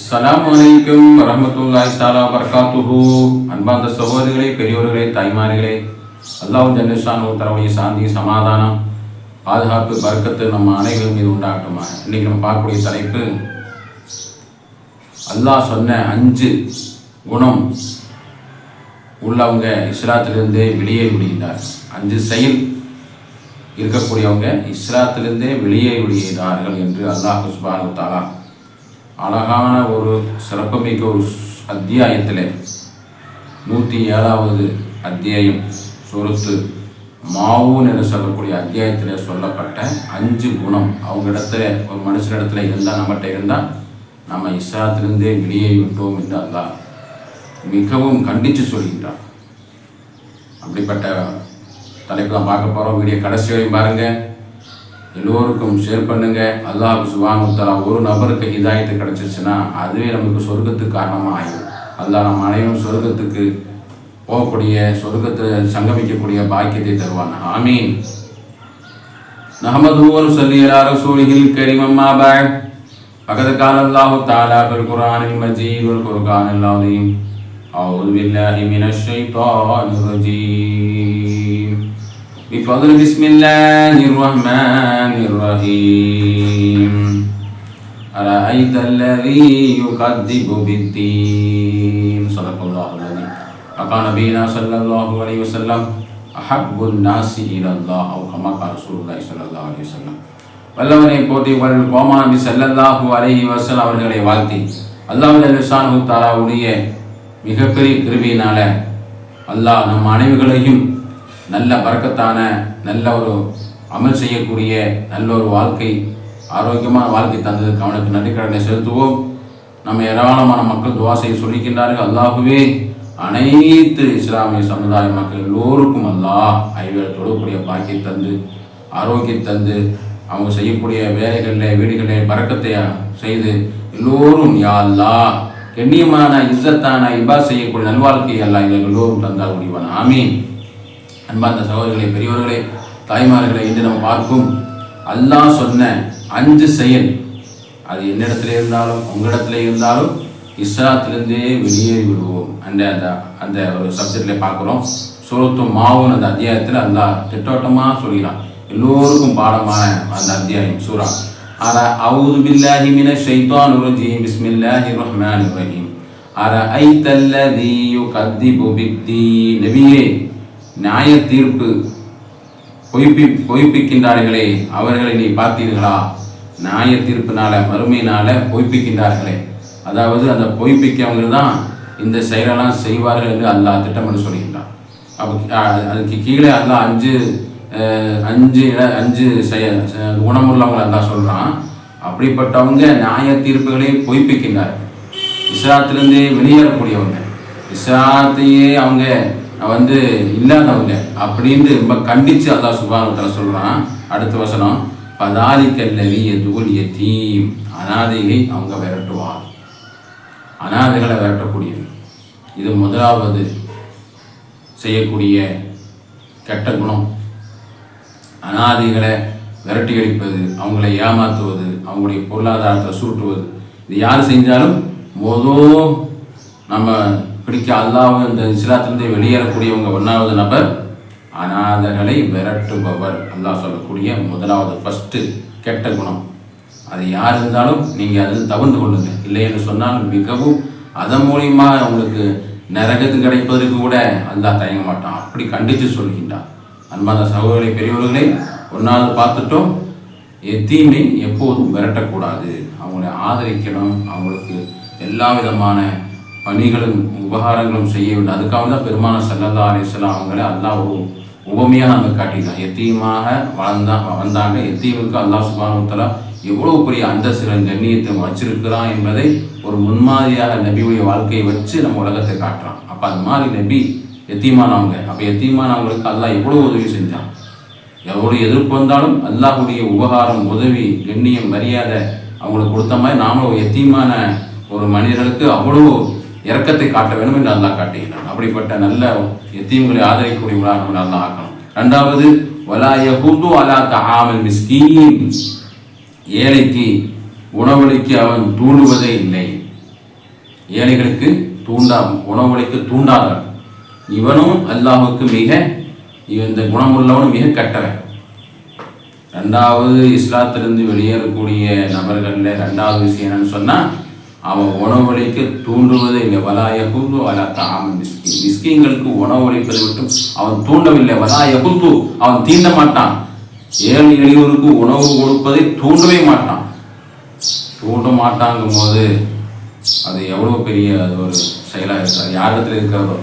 அஸ்ஸலாமு அலைக்கும் வரஹ்மத்துல்லாஹி தஆலா வர்காத்துஹு அன்பார்ந்த சகோதரிகளே பெரியோர்களே தாய்மார்களே அல்லாஹ் ஜல்லிஷானு உத்தரவுடைய சாந்தி சமாதானம் பாதுகாப்பு வர்க்கத்து நம்ம அனைவரும் மீது உண்டாகட்டுமா? இன்னைக்கு நம்ம பார்க்கக்கூடிய தலைப்பு அல்லாஹ் சொன்ன அஞ்சு குணம் உள்ளவங்க இஸ்லாத்திலிருந்தே வெளியே விடுகிறார் அஞ்சு செயல் இருக்கக்கூடியவங்க இஸ்லாத்திலிருந்தே வெளியே விடுகிறார்கள் என்று அல்லாஹ் சுபானு தாலா அழகான ஒரு சிறப்புமிக்க ஒரு அத்தியாயத்தில் நூற்றி ஏழாவது அத்தியாயம் சொருத்து மாவூன் என்று சொல்லக்கூடிய அத்தியாயத்தில் சொல்லப்பட்ட அஞ்சு குணம். அவங்க இடத்துல ஒரு மனுஷனிடத்துல இருந்தால் நம்மகிட்ட இருந்தால் நம்ம இஸ்லாத்திலிருந்தே வெளியே விட்டோம் என்று அல்லா மிகவும் கண்டித்து சொல்கின்றார் அப்படிப்பட்ட தலைப்பு தான் பார்க்க போகிறோம் வீடியோ கடைசி வரையும் பாருங்கள் எல்லோருக்கும் ஷேர் பண்ணுங்க அல்லாஹ் சுபானுத்தலா ஒரு நபருக்கு ஹிதாயத்து கிடைச்சிச்சுன்னா அதுவே நமக்கு சொர்க்கத்துக்கு காரணமாக ஆகும் அல்லாஹ் நம்ம அனைவரும் சொர்க்கத்துக்கு போகக்கூடிய சொர்க்கத்தை சங்கமிக்கக்கூடிய பாக்கியத்தை தருவான் ஆமீன் நஹமது சொல்லி அலா ரசூலிஹில் கரீம் அம்மா பாய் فقد قال الله تعالى في القرآن المجيد والفرقان العظيم أعوذ بالله من الشيطان الرجيم بفضل بسم الله الرحمن الرحيم أرأيت الذي يكذب بالدين صدق الله العظيم فقال نبينا صلى الله عليه وسلم أحب الناس إلى الله أو كما قال رسول الله صلى الله عليه وسلم வல்லவனை போற்றி உங்கள் கோமானபி செல்லல்லாஹு அலைஹி வஸல்லம் அவர்களை வாழ்த்தி அல்லாஹ் ஜல்லிசானு தாலாவுடைய மிகப்பெரிய கிருபியினால அல்லாஹ் நம் அனைவர்களையும் நல்ல பறக்கத்தான நல்ல ஒரு அமல் செய்யக்கூடிய நல்ல ஒரு வாழ்க்கை ஆரோக்கியமான வாழ்க்கை தந்ததுக்கு அவனுக்கு நன்றிக்கடனை செலுத்துவோம். நம்ம ஏராளமான மக்கள் துவாசையை சொல்லிக்கின்றார்கள். அல்லாஹுவே அனைத்து இஸ்லாமிய சமுதாய மக்கள் எல்லோருக்கும் அல்லாஹ் ஐவர் தொழக்கூடிய பாக்கி தந்து ஆரோக்கியம் தந்து அவங்க செய்யக்கூடிய வேலைகளில் வீடுகளில் பறக்கத்தை செய்து எல்லோரும் யா அல்லாஹ் கண்ணியமான இஸ்ஸத்தான இபா செய்யக்கூடிய நல்வாழ்க்கை அல்லாஹ் எங்களுக்கு எல்லோரும் தந்தால் முடிவான் ஆமீன். அன்பார்ந்த சகோதரர்களே பெரியவர்களே தாய்மார்களை இன்று நம்ம பார்க்கும் அல்லாஹ் சொன்ன அஞ்சு செயல். அது என்னிடத்துல இருந்தாலும் உங்களிடத்துல இருந்தாலும் இஸ்லாத்திலிருந்தே வெளியேறி விடுவோம். அந்த அந்த அந்த ஒரு சப்ஜெக்ட்ல பார்க்குறோம். சூரத்து மாவுன் அந்த அத்தியாயத்தில் அந்த திட்டோட்டமாக சொல்கிறான். எல்லோருக்கும் பாடமான அந்த அத்தியாயம் சூரா. அர அவுது பில்லாஹி மின ஷைத்தான் ரஜீம். பிஸ்மில்லாஹிர் ரஹ்மானிர் ரஹீம். அர ஐத்தல்லதி யுகத்திபு பித்தீ. நபியே நியாய தீர்ப்பு பொய்ப்பி பொய்ப்பிக்கின்றார்களே அவர்களை நீ பார்த்தீர்களா? நியாய தீர்ப்பினால மறுமையினால பொய்ப்பிக்கின்றார்களே. அதாவது அந்த பொய்ப்பிக்கவங்க தான் இந்த செயலெல்லாம் செய்வார்கள் என்று அல்லாஹ் திட்டமிட்டு சொல்கின்றான். அப்போ அதுக்கு கீழே அல்லாஹ் அஞ்சு அஞ்சு இட- அஞ்சு செய குணமுள்ளவங்களை அல்லாஹ் சொல்கிறான் அப்படிப்பட்டவங்க நியாய தீர்ப்புகளை பொய்ப்பிக்கின்றார்கள். இஸ்லாத்திலிருந்தே வெளியேறக்கூடியவங்க. இஸ்லாத்தையே அவங்க வந்து இல்லாதவங்க அப்படின்னு ரொம்ப கண்டிச்சு அல்லா சுபானத்தில் சொல்கிறான் அடுத்த வசனம் பதாலிக்கல்லவி எதுகுல் எத்தீம் அனாதையை அவங்க விரட்டுவார். அனாதைகளை விரட்டக்கூடியது. இது முதலாவது செய்யக்கூடிய கெட்ட குணம். அனாதைகளை விரட்டி அடிப்பது அவங்களை ஏமாற்றுவது அவங்களுடைய பொருளாதாரத்தை சூட்டுவது. இது யார் செஞ்சாலும் மொதல் நம்ம பிடிக்க அல்லாஹ் இந்த இஸ்லாத்திலிருந்து வெளியேறக்கூடியவங்க ஒன்றாவது நபர். அனாதர்களை விரட்டுபவர். அல்லாஹ் சொல்லக்கூடிய முதலாவது ஃபஸ்ட்டு கெட்ட குணம். அது யார் இருந்தாலும் நீங்கள் அது தவிர்த்து கொள்ளுங்க இல்லை என்று சொன்னால் மிகவும் அதன் மூலியமா உங்களுக்கு நரகத்து கிடைப்பதற்கு கூட அல்லாஹ் தயங்க மாட்டான். அப்படி கண்டித்து சொல்கின்றான். அன்பான சகோதரி பெரியவர்களே ஒன்றாவது பார்த்துட்டோம். எத்தீமை எப்போதும் விரட்டக்கூடாது. அவங்களை ஆதரிக்கணும். அவங்களுக்கு எல்லா விதமான பணிகளும் உபகாரங்களும் செய்ய வேண்டும். அதுக்காக தான் பெருமான சல்லல்லா அலிஸ்லாம் அவங்களே அல்லா ஒரு உபமையாக நம்ம காட்டினான் எத்தீமாக வளர்ந்தா வந்தாங்க எத்தீமுக்கு அல்லா சுபானுத்தலா எவ்வளவு பெரிய அந்தஸ்துகளின் கண்ணியத்தை வச்சிருக்கிறான் என்பதை ஒரு முன்மாதிரியாக நபியுடைய வாழ்க்கையை வச்சு நம்ம உலகத்தை காட்டுறான். அப்போ அது மாதிரி நபி எத்தீமானவங்க. அப்போ எத்தீமானவங்களுக்கு அல்லாஹ் எவ்வளோ உதவி செஞ்சான்? எவ்வளோ எதிர்ப்பு வந்தாலும் அல்லாஹுடைய உபகாரம் உதவி கண்ணியம் மரியாதை அவங்களுக்கு கொடுத்த மாதிரி நாமளும் எத்தீமான ஒரு மனிதர்களுக்கு அவ்வளோ இறக்கத்தை காட்ட வேண்டும் என்று அல்லாஹ் காட்டுகிறான். அப்படிப்பட்ட நல்ல எத்தீம்களை ஆதரிக்கக்கூடியவர்களாக நம்ம நல்லா ஆக்கணும். ரெண்டாவது வலா யஹுது அலா தஆமல் மிஸ்கீன். ஏழைக்கு உணவளிக்கு அவன் தூண்டுவதே இல்லை. ஏழைகளுக்கு தூண்டா உணவளிக்கு தூண்டாதவன். இவனும் அல்லாஹுக்கு மிக இந்த குணமுள்ளவனும் மிக கட்டவன். ரெண்டாவது இஸ்லாத்திலிருந்து வெளியேறக்கூடிய நபர்களில் ரெண்டாவது விஷயம் என்னன்னு சொன்னால் அவன் உணவளிக்க தூண்டுவதே இல்லை வலாய குந்து வலா அவன் மிஸ்கி மிஸ்கிங்களுக்கு உணவளிப்பதை மட்டும் அவன் தூண்டவில்லை. வலாய குந்து அவன் தீண்ட மாட்டான். ஏழை எளியோருக்கு உணவு கொடுப்பதை தூண்டவே மாட்டான். தூண்ட மாட்டாங்கும் போது அது எவ்வளோ பெரிய அது ஒரு செயலாக இருக்காது. யார் இடத்துல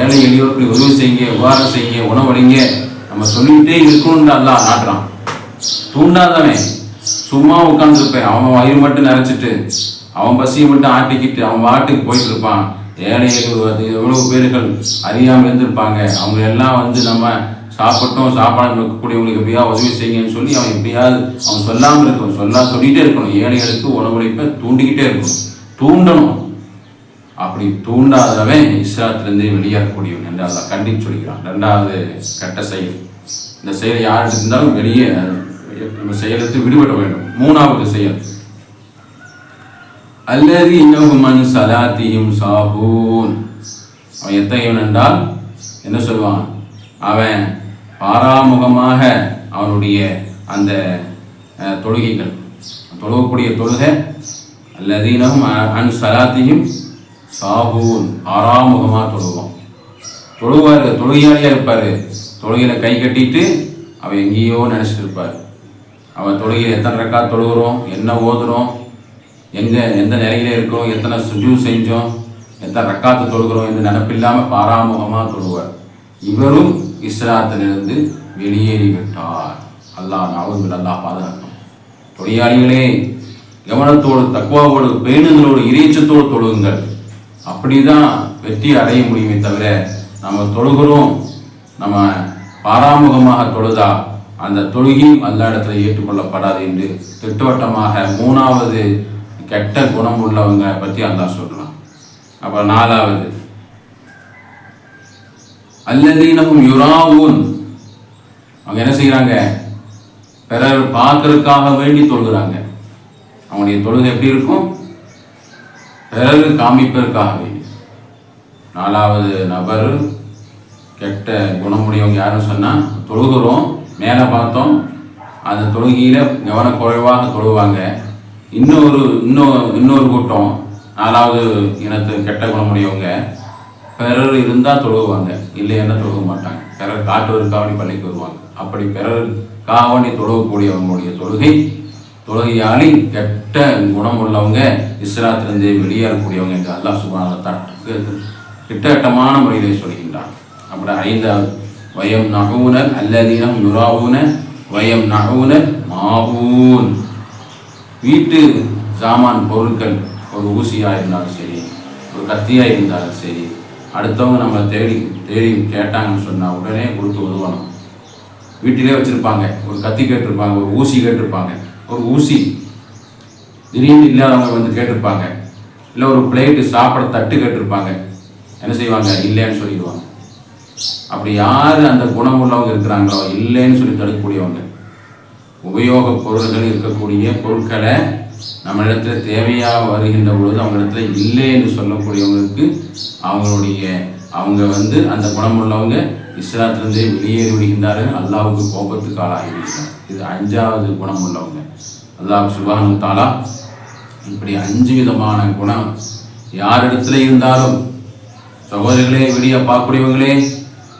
ஏழை எளியோருக்கு உதவி செய்யுங்க உபகாரம் செய்யுங்க உணவளிங்க நம்ம சொல்லிக்கிட்டே இருக்கணும்னு அல்லா நாட்டுறான். தூண்டாதானே சும்மா உட்காந்துருப்பேன் அவன் வயிறு மட்டும் நிறைச்சிட்டு அவன் பசியை மட்டும் ஆட்டிக்கிட்டு அவன் வாட்டுக்கு போயிட்டு இருப்பான். ஏழைகள் அது எவ்வளவு பேர்கள் அறியாமல் இருந்திருப்பாங்க. அவங்க எல்லாம் வந்து நம்ம சாப்பிட்டோம் சாப்பாடு இருக்கக்கூடியவங்களுக்கு எப்படியா உதவி செய்யுங்கன்னு சொல்லி அவன் எப்படியாவது அவன் சொல்லாமல் இருக்கணும். சொல்லா சொல்லிகிட்டே இருக்கணும். ஏழைகளுக்கு உணவளிப்பை தூண்டிக்கிட்டே இருக்கணும். தூண்டணும். அப்படி தூண்டாதவன் இஸ்லாத்திலிருந்து வெளியேறக்கூடியவன் என்று அதை கண்டித்து சொல்கிறான். ரெண்டாவது கெட்ட செயல். இந்த செயல் யார் இருந்தாலும் வெளியே நம்ம செயலுக்கு விடுபட வேண்டும். மூணாவது செயல். அல்லது இன்னகுமன் சலாத்தியும் சாபூன் அவன் எத்தகையவன் என்றால் என்ன சொல்லுவான் அவன் பாராமுகமாக அவனுடைய அந்த தொழுகைகள் தொழுகக்கூடிய தொழுகை அல்லதீனகும் அன் சலாத்தியும் சாபூன் ஆறாமுகமாக தொழுவோம் தொழுவார் தொழுகையாளியாக இருப்பார். தொழுகையில் கை கட்டிட்டு அவன் எங்கேயோ நினச்சிட்டு இருப்பார். அவன் தொழுகையில் எத்தனை ரெக்கா தொழுகிறோம் என்ன ஓதுறோம் எங்கே எந்த நிலையில இருக்கிறோம் எத்தனை சுஜு செஞ்சோம் எத்தனை ரக்காத்து தொழுகிறோம் என்று நினப்பில்லாமல் பாராமுகமாக தொழுவார். இவரும் இஸ்லாத்திலிருந்து வெளியேறி விட்டார் அல்லாஹ் நாவல் அல்லாஹ் பாதுகாக்கணும். தொழிலாளிகளே கவனத்தோடு தக்குவாவோடு பேணுதலோடு இறைச்சத்தோடு தொழுகுங்கள் அப்படிதான் வெற்றி அடைய முடியுமே தவிர நம்ம தொழுகிறோம் நம்ம பாராமுகமாக தொழுதா அந்த தொழுகையும் அல்ல இடத்துல ஏற்றுக்கொள்ளப்படாது என்று திட்டவட்டமாக மூணாவது கெட்ட குணம் உள்ளவங்க பற்றி அல்லா சொல்கிறான் அப்புறம் நாலாவது. அல்லதீனமும் யுராவூன். அவங்க என்ன செய்கிறாங்க பிறர் பார்க்கறதுக்காக வேண்டி தொழுகிறாங்க. அவனுடைய தொழுகை எப்படி இருக்கும்? பிறகு காமிப்பதற்காக வேண்டி. நாலாவது நபர் கெட்ட குணமுடையவங்க யாருன்னு சொன்னால் தொழுகிறோம் மேலே பார்த்தோம் அந்த தொழுகையில் கவனக்குறைவாக தொழுவாங்க. இன்னொரு இன்னொரு இன்னொரு கூட்டம் நாலாவது இனத்து கெட்ட குணமுடையவங்க பிறர் இருந்தால் தொழுவாங்க இல்லைன்னா தொழுக மாட்டாங்க. பிறர் காட்டுவதற்காக பள்ளிக்கு வருவாங்க. அப்படி பிறர் காவடி தொழுகக்கூடியவங்களுடைய தொழுகை தொழுகையாளி கெட்ட குணம் உள்ளவங்க இஸ்லாத்திலிருந்து வெளியேறக்கூடியவங்க என்று அல்லாஹ் சுபான திட்டவட்டமான முறையிலே சொல்கின்றான். அப்படி ஐந்தாவது வயம் நகவுனர் அல்லதீனம் யுராவுன வயம் நகவுனர் மாவூன். வீட்டு சாமான் பொருட்கள் ஒரு ஊசியாக இருந்தாலும் சரி ஒரு கத்தியாக இருந்தாலும் சரி அடுத்தவங்க நம்மளை தேடி தேடி கேட்டாங்கன்னு சொன்னால் உடனே கொடுத்து உதவணும். வீட்டிலே வச்சுருப்பாங்க. ஒரு கத்தி கேட்டிருப்பாங்க ஒரு ஊசி கேட்டிருப்பாங்க. ஒரு ஊசி. திடீர்னு இல்லாதவங்க வந்து கேட்டிருப்பாங்க. இல்லை ஒரு பிளேட்டு சாப்பிட தட்டு கேட்டிருப்பாங்க. என்ன செய்வாங்க? இல்லைன்னு சொல்லிடுவாங்க. அப்படி யார் அந்த குணம் உள்ளவங்க இருக்கிறாங்களோ இல்லைன்னு சொல்லி தடுக்கக்கூடியவங்க. உபயோக பொருள்கள் இருக்கக்கூடிய பொருட்களை நம்மளிடத்துல தேவையாக வருகின்ற பொழுது அவங்களிடத்துல இல்லை என்று சொல்லக்கூடியவங்களுக்கு அவங்களுடைய அவங்க வந்து அந்த குணமுள்ளவங்க இஸ்லாத்திலிருந்தே வெளியேறி விடுகின்றார்கள். அல்லாவுக்கு கோபத்துக்கு ஆளாகி இது அஞ்சாவது குணம் உள்ளவங்க அல்லாஹ் சுபானு தாலா இப்படி அஞ்சு விதமான குணம் யாரிடத்துல இருந்தாலும் சகோதரிகளே வீடியோ பார்க்கக்கூடியவங்களே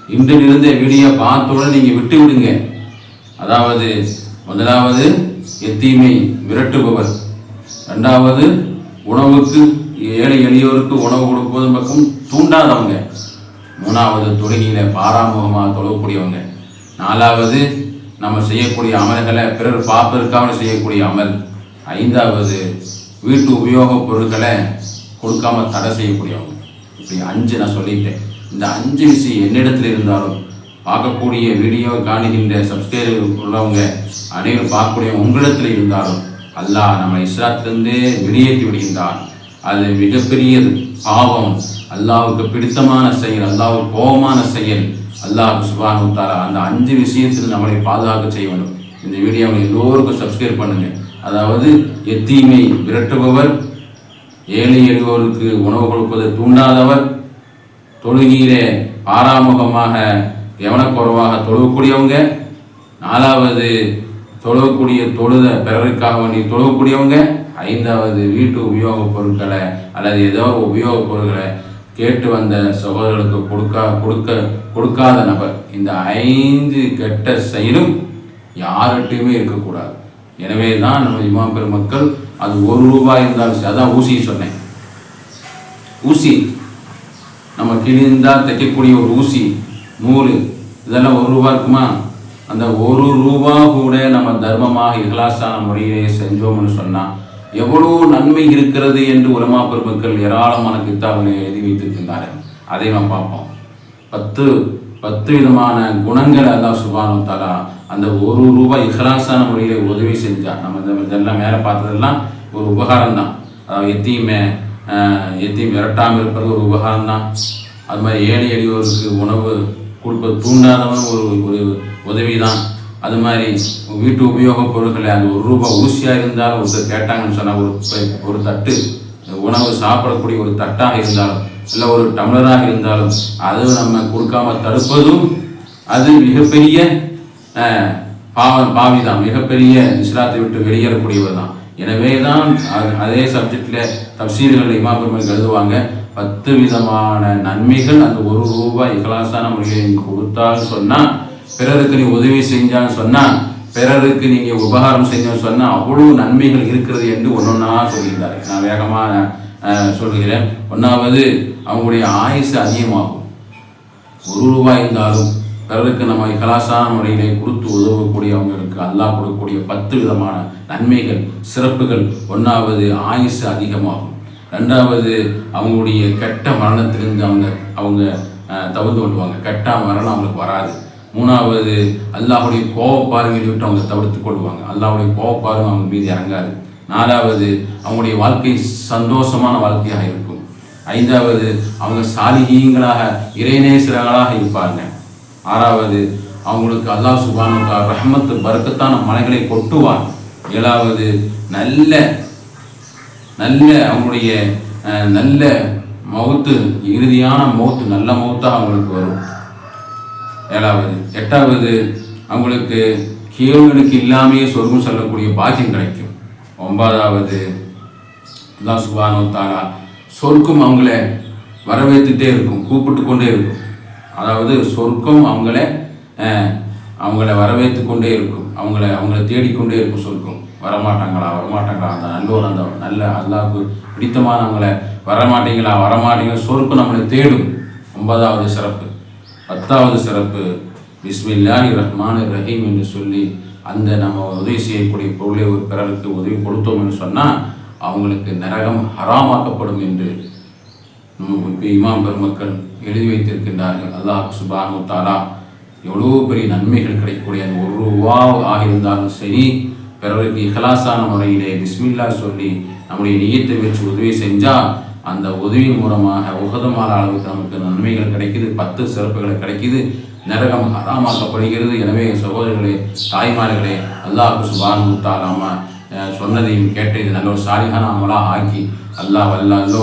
இன்றிலிருந்தே வீடியோ பார்த்தோட நீங்கள் விட்டு விடுங்க அதாவது முதலாவது எத்தீமை விரட்டுபவர். ரெண்டாவது உணவுக்கு ஏழை எளியோருக்கு உணவு கொடுப்பது பக்கம் தூண்டாதவங்க. மூணாவது தொழுகையில பாராமுகமாக தொழக்கூடியவங்க. நாலாவது நம்ம செய்யக்கூடிய அமல்களை பிறர் பார்ப்பதற்காக செய்யக்கூடிய அமல். ஐந்தாவது வீட்டு உபயோகப் பொருட்களை கொடுக்காம தடை செய்யக்கூடியவங்க. இப்படி அஞ்சு நான் சொல்லிட்டேன். இந்த அஞ்சு விஷயம் என்னிடத்தில் இருந்தாலும் பார்க்கக்கூடிய வீடியோ காணுகின்ற சப்ஸ்கிரைபர் உள்ளவங்க அனைவரும் பார்க்கக்கூடிய உங்களிடத்தில் இருந்தாலும் அல்லாஹ் நம்ம இஸ்லாத்திலிருந்து வெளியேற்றி விடுகின்றான். அது மிகப்பெரிய பாவம். அல்லாவுக்கு பிடித்தமான செயல் அல்லாவுக்கு கோபமான செயல். அல்லாஹ் சுபானு தாரா அந்த அஞ்சு விஷயத்தில் நம்மளை பாதுகாக்க செய்ய வேண்டும். இந்த வீடியோவை எல்லோருக்கும் சப்ஸ்கிரைப் பண்ணுங்க. அதாவது எத்தீமை விரட்டுபவர் ஏழை எளியோருக்கு உணவு கொடுப்பதை தூண்டாதவர் தொழுகையிலே பாராமுகமாக கவனக்குறைவாக தொழுகக்கூடியவங்க? நாலாவது தொழுவக்கூடிய தொழுத பிறருக்காக வேண்டி தொழுவக்கூடியவங்க ஐந்தாவது வீட்டு உபயோகப் பொருட்களை அல்லது ஏதோ உபயோகப் பொருட்களை கேட்டு வந்த சகோதரர்களுக்கு கொடுக்கா கொடுக்க கொடுக்காத நபர். இந்த ஐந்து கெட்ட செயலும் யார்கிட்டையுமே இருக்கக்கூடாது. எனவே தான் நம்ம இமாம் பெருமக்கள் அது ஒரு ரூபாய் இருந்தாலும் சரி அதான் ஊசி சொன்னேன். ஊசி. நம்ம கிழிந்தால் தைக்கக்கூடிய ஒரு ஊசி. நூறு. இதெல்லாம் ஒரு ரூபா இருக்குமா? அந்த ஒரு ரூபா கூட நம்ம தர்மமாக இகலாசான முறையிலே செஞ்சோம்னு சொன்னால் எவ்வளோ நன்மை இருக்கிறது என்று உலமா பெருமக்கள் ஏராளமான கித்தாவினை எழுதி வைத்திருக்கின்றார்கள். அதை நாம் பார்ப்போம். பத்து பத்து விதமான குணங்கள் அல்லாஹ் சுபானு தலா அந்த ஒரு ரூபாய் இஹ்லாசான முறையிலே உதவி செஞ்சா நம்ம இந்த இதெல்லாம் மேலே பார்த்ததெல்லாம் ஒரு உபகாரம் தான் அதாவது எத்தையுமே எத்தையும் விரட்டாமல் இருப்பது ஒரு உபகாரம் தான் அது மாதிரி ஏழை எளியோருக்கு உணவு கொடுப்பது தூண்டாதவன் ஒரு ஒரு உதவி தான் அது மாதிரி வீட்டு உபயோகப் பொருட்களை அந்த ஒரு ரூபாய் ஊசியாக இருந்தாலும் ஒருத்தர் கேட்டாங்கன்னு சொன்னால் ஒரு ஒரு தட்டு உணவு சாப்பிடக்கூடிய ஒரு தட்டாக இருந்தாலும் இல்லை ஒரு டம்ளராக இருந்தாலும் அது நம்ம கொடுக்காம தடுப்பதும் அது மிகப்பெரிய பாவ பாவி தான் மிகப்பெரிய இஸ்லாத்தை விட்டு வெளியேறக்கூடியவர் தான் எனவே தான் அது- அதே சப்ஜெக்டில் தப்சீல்கள் இமாம் எழுதுவாங்க. பத்து விதமான நன்மைகள் அந்த ஒரு ரூபாய் இகலாசான முறையில் நீங்கள் கொடுத்தால் சொன்னால் பிறருக்கு நீ உதவி செஞ்சான்னு சொன்னால் பிறருக்கு நீங்கள் உபகாரம் செஞ்சோன்னு சொன்னால் அவ்வளவு நன்மைகள் இருக்கிறது என்று ஒன்று ஒன்றா சொல்லியிருந்தார் நான் வேகமாக சொல்கிறேன். ஒன்றாவது அவங்களுடைய ஆயுசு அதிகமாகும். ஒரு ரூபாய் இருந்தாலும் பிறருக்கு நம்ம கலாசார முறையிலே கொடுத்து உதவக்கூடியவங்களுக்கு அல்லாஹ் கொடுக்கக்கூடிய பத்து விதமான நன்மைகள் சிறப்புகள். ஒன்றாவது ஆயுசு அதிகமாகும். ரெண்டாவது அவங்களுடைய கெட்ட மரணத்திலிருந்து அவங்க அவங்க தவிர்த்து கொள்வாங்க. கெட்ட மரணம் அவங்களுக்கு வராது. மூணாவது அல்லாஹுடைய கோவப்பார்வையை விட்டு அவங்க தவிர்த்து கொள்வாங்க. அல்லாஹுடைய கோவப்பார்வை அவங்க மீது இறங்காது. நாலாவது அவங்களுடைய வாழ்க்கை சந்தோஷமான வாழ்க்கையாக இருக்கும். ஐந்தாவது அவங்க சாலிகீங்களாக இறைநேசர்களாக இருப்பாங்க. ஆறாவது அவங்களுக்கு அல்லாஹ் சுபானுக்கா ரஹமத்து பருக்கத்தான மலைகளை கொட்டுவான். ஏழாவது நல்ல நல்ல அவங்களுடைய நல்ல மவுத்து இறுதியான மௌத்து நல்ல மவுத்தாக அவங்களுக்கு வரும். ஏழாவது எட்டாவது அவங்களுக்கு கேள்விகளுக்கு இல்லாமையே சொர்க்கம் சொல்லக்கூடிய பாக்கியம் கிடைக்கும். ஒன்பதாவது அல்லாஹ் சுபானோ தாரா சொர்க்கம் அவங்கள வரவேற்றுட்டே இருக்கும் கூப்பிட்டு கொண்டே இருக்கும். அதாவது சொர்க்கம் அவங்கள அவங்கள வரவேற்று கொண்டே இருக்கும். அவங்கள அவங்கள தேடிக்கொண்டே இருக்கும் சொர்க்கம். வரமாட்டாங்களா? வரமாட்டாங்களா? அந்த நல்லோர் அந்த நல்ல அல்லாவுக்கு பிடித்தமானவங்களை வரமாட்டீங்களா? வரமாட்டீங்களா சொருக்கு நம்மளை தேடும். ஒன்பதாவது சிறப்பு. பத்தாவது சிறப்பு. பிஸ்மில்லாஹி ரஹ்மான் ரஹீம் என்று சொல்லி அந்த நம்ம உதவி செய்யக்கூடிய பொருளை ஒரு பிறருக்கு உதவி கொடுத்தோம் என்று சொன்னால் அவங்களுக்கு நரகம் ஹராமாக்கப்படும் என்று நம்ம இப்போ இமாம் பெருமக்கள் எழுதி வைத்திருக்கின்றார்கள். அல்லாஹ் சுபானு தாலா எவ்வளோ பெரிய நன்மைகள் கிடைக்கக்கூடிய அந்த ஒரு ரூபா ஆகியிருந்தாலும் சரி பிறருக்கு இஹலாசான முறையிலே பிஸ்மில்லா சொல்லி நம்முடைய நீயத்தை வச்சு உதவி செஞ்சால் அந்த உதவி மூலமாக உகதமான அளவுக்கு நமக்கு நன்மைகள் கிடைக்குது பத்து சிறப்புகள் கிடைக்குது நரகம் ஹராமாக்கப்படுகிறது. எனவே சகோதரர்களே தாய்மார்களே அல்லாஹ் சுபான் தாலாமா சொன்னதையும் கேட்டு இது நல்ல ஒரு சாலிகான அமலாக ஆக்கி அல்லாஹ் வல்ல அல்லோ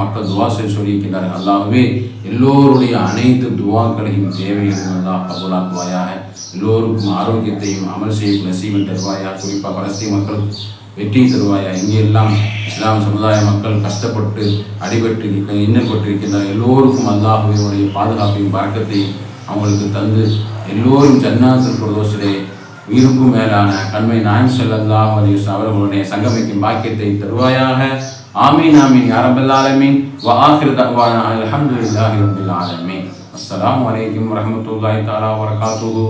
மக்கள் துவா செய்ய சொல்லியிருக்கின்றார்கள். அல்லாஹ்வே எல்லோருடைய அனைத்து துவாக்களையும் தேவையும் அல்லாஹ் கபூலாக்குவாயாக. எல்லோருக்கும் ஆரோக்கியத்தையும் அமல் செய்யும் நசீவன் தருவாயா குறிப்பாக பலஸ்தீன் மக்கள் வெற்றி தருவாயா இங்கெல்லாம் இஸ்லாம் சமுதாய மக்கள் கஷ்டப்பட்டு அடிபட்டு இன்னப்பட்டு இன்னல்பட்டு எல்லோருக்கும் அல்லாஹுடைய பாதுகாப்பையும் பறக்கத்தையும் அவங்களுக்கு தந்து எல்லோரும் ஜன்னாத்தில் பிரதோஷத்திலே உயிருக்கும் மேலான கண்மை நாயம் செல்லல்லாஹ் அவர்களுடைய சங்கமிக்கும் பாக்கியத்தை தருவாயாக. ஆமீன் ஆமீன் யாரபல் ஆலமீன் வ ஆஹிர் தஅவானா அல்ஹம்துலில்லாஹி ரப்பில் ஆலமீன் அஸ்ஸலாமு அலைக்கும் வரஹ்மத்துல்லாஹி தஆலா வபரகாத்துஹு